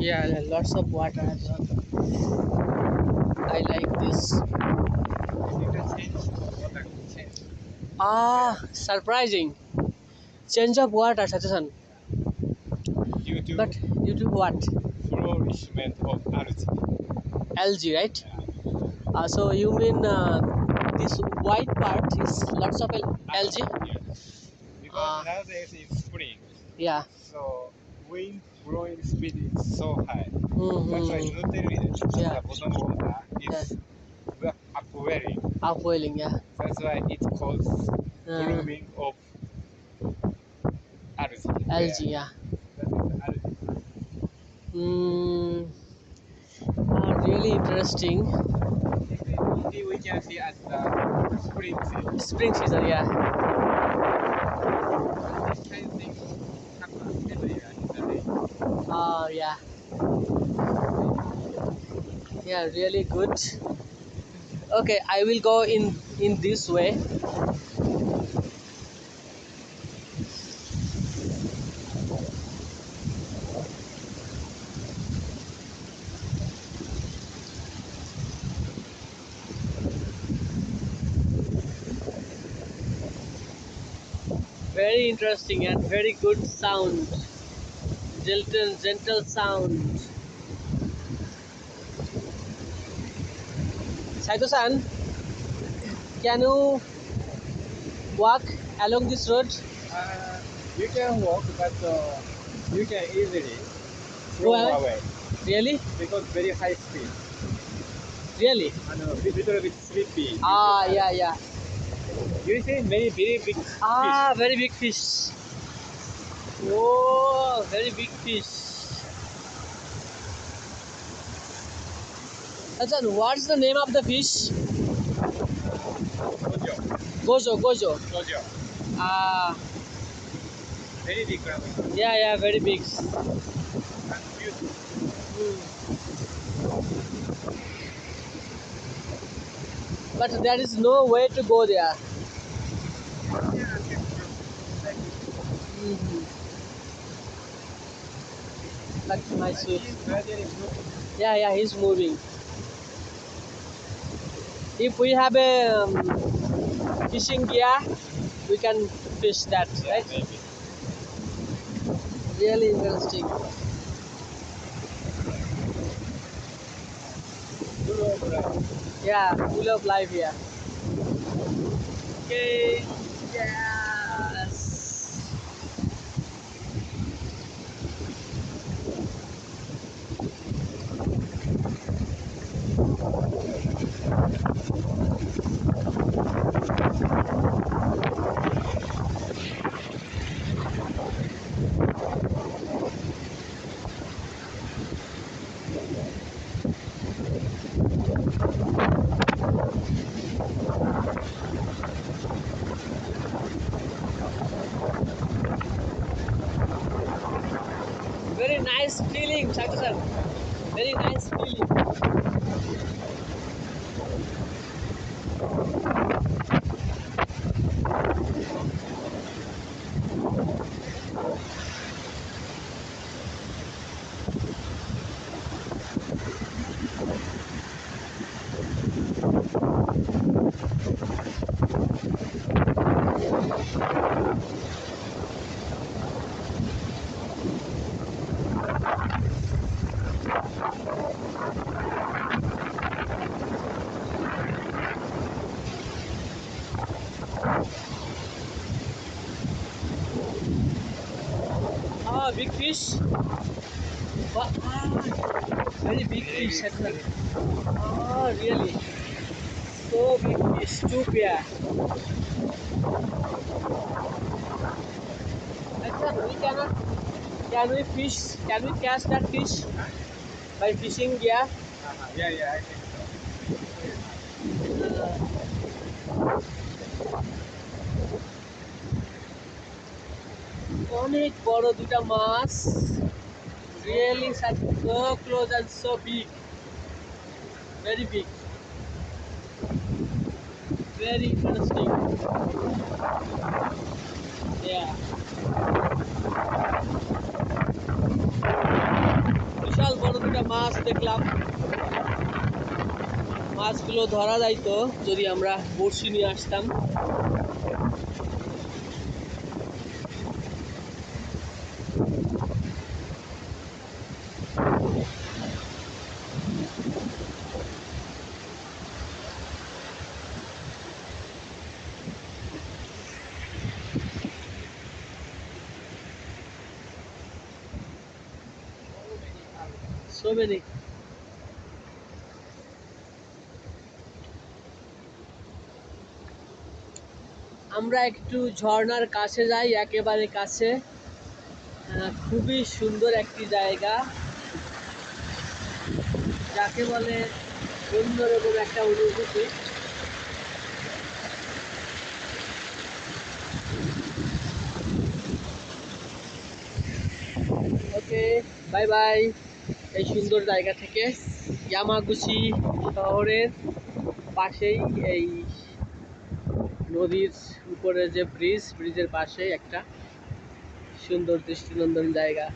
Yeah, lots of water. I like this. You can change water change. Ah, surprising. Change of water. Due to But due to what? flourishment of algae. Algae, right? Uh, so you mean uh, this white part is lots of algae? Yeah. Because nowadays it's spring, Yeah. so wind blowing speed is so high. That's why Mm-hmm. nutrient Yeah. the bottom water is yeah. upwelling. Upwelling, yeah. That's why it causes Uh, blooming of algae. algae, yeah. Algae. Mm, uh, really interesting. Here we can see at the spring season. Spring season, yeah. This kind of thing Uh, yeah. Yeah, really good. Okay, I will go in in this way. Very interesting and very good sound. Gentle, gentle sound. Saito-san, can you walk along this road? Uh, you can walk, but uh, you can easily throw away? away Really? because very high speed Really? and a little bit sleepy. Ah, yeah, yeah. You see many very big fish. Ah, very big fish. Oh, very big fish. Ajahn, what's the name of the fish? Gojo, Gojo. Gojo. Gojo. Ah, Very big crab yeah, yeah, very big. beautiful. Hmm. But there is no way to go there. Mhm. Like my sweet. Yeah, yeah, he's moving. If we have a um, fishing gear, we can fish that, right? Maybe. Really interesting. Yeah, full of life here. Okay. Yes. feeling, Dr. Sir. Very nice feeling. Thank Ah, big fish. What? Ah, very big fish. Ah, really? So big fish, two pair. We cannot. Can we fish? Can we catch that fish by fishing? Uh-huh. Yeah, yeah, I think অনেক বড় দুটা মাছ। Really so close and so big very big very interesting বিশাল একটা মাছ দেখলাম। মাছগুলো ধরা যাইতো যদি আমরা বড়শি নিয়ে আসতাম। So many. আমরা একটু ঝর্ণার কাছে যাই একেবারে কাছে খুবই সুন্দর একটি জায়গা যাকে বলে অন্যরকম একটা অনুভূতি। Okay, bye bye. এই সুন্দর জায়গা থেকে ইয়ামাগুচি শহরের পাশেই এই নদীর উপরে যে ব্রিজ ব্রিজের পাশেই একটা সুন্দর দৃষ্টিনন্দন জায়গা।